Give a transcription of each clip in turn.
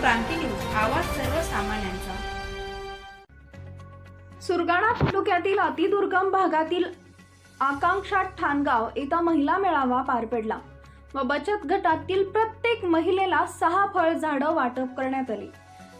क्रांती news आवाज सर्वसामान्यांचा. सुरगाणा तालुक्यातील अतिदुर्गम भागातील आकांक्षा ठाणगाव इथं महिला मेळावा पार पडला व बचत गटातील प्रत्येक महिलेला सहा फळ झाडं वाटप करण्यात आली.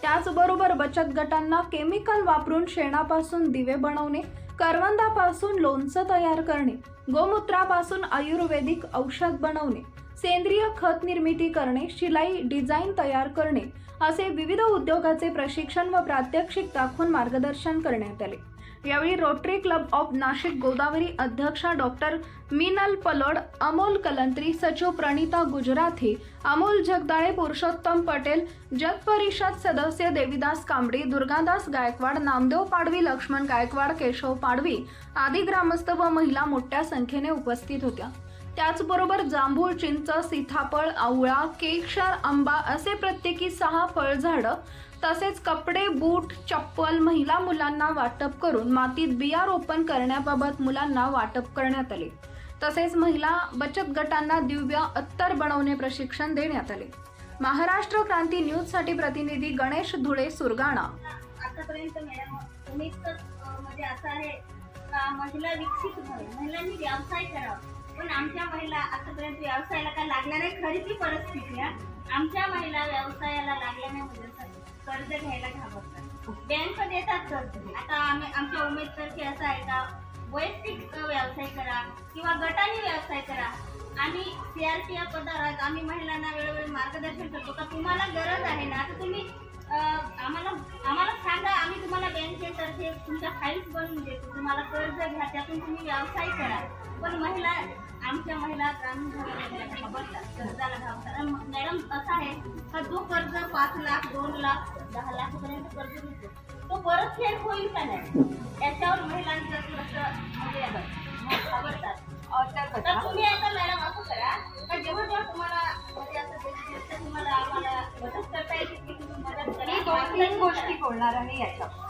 त्याचबरोबर बचत गटांना केमिकल वापरून शेणापासून दिवे बनवणे करवंदापासून लोणचं तयार करणे गोमूत्रापासून आयुर्वेदिक औषध बनवणे सेंद्रिय खत निर्मिती करणे शिलाई डिझाईन तयार करणे असे विविध उद्योगाचे प्रशिक्षण व प्रात्यक्षिक दाखवून मार्गदर्शन करण्यात आले. यावेळी Rotary club of Nashik Godavari अध्यक्षा डॉक्टर मिनल पलोड अमोल कलंत्री सचिव प्रणिता गुजराथी अमोल जगदाळे पुरुषोत्तम पटेल जग परिषद सदस्य देविदास कांबडी दुर्गादास गायकवाड नामदेव पाडवी लक्ष्मण गायकवाड केशव पाडवी आदी ग्रामस्थ व महिला मोठ्या संख्येने उपस्थित होत्या. त्याचबरोबर जांभूळ चिंच सीताफळ आवळा केशर आंबा असे प्रत्येकी सहा फळझाडं तसेच कपडे बूट चप्पल महिला मुलांना वाटप करून मातीत बिया रोपण करण्याबाबत मुलांना वाटप करण्यात आले. तसेच महिला बचत गटांना दिव्य अत्तर बनवणे प्रशिक्षण देण्यात आले. महाराष्ट्र क्रांती न्यूजसाठी प्रतिनिधी गणेश धुळे सुरगाणा. आतापर्यंत मॅडम उमेद म्हणजे असं आहे का महिला विकसित व्हावी महिलांनी व्यवसाय करावा. पण आमच्या महिला आतापर्यंत व्यवसायाला काय लागल्या नाही खरी ती परिस्थिती आहे आमच्या महिला व्यवसायाला लागल्या नाही म्हणजे कर्ज घ्यायला घाबरतात. बँक देतात कर्ज. आता आम्ही आमच्या उमेदतर्फे असं आहे का वैयक्तिक व्यवसाय करा किंवा गटाने व्यवसाय करा. आणि सीआरपीएफ पदार्थ आम्ही महिलांना वेळोवेळी मार्गदर्शन करतो. का तुम्हाला गरज आहे ना तर तुम्ही पण देतो तुम्हाला कर्ज घ्या त्यातून तुम्ही व्यवसाय करा. पण महिला आमच्या महिला ग्रामीण भागात घाबरतात कर्जाला घाबरतात मॅडम असं आहे का जो कर्ज पाच लाख दोन लाख दहा लाखपर्यंत कर्ज घेतो तो परतफेड होईल का नाही? याच्यावर महिलांचं थोडंसं म्हणजे घाबरतात तर तुम्ही आता मॅडम असं करा का जेव्हा जेव्हा तुम्हाला म्हणजे असं तुम्हाला आम्हाला मदत करता येईल की तुम्ही मदत करा. दोन तीन गोष्टी बोलणार आहे याच्यावर.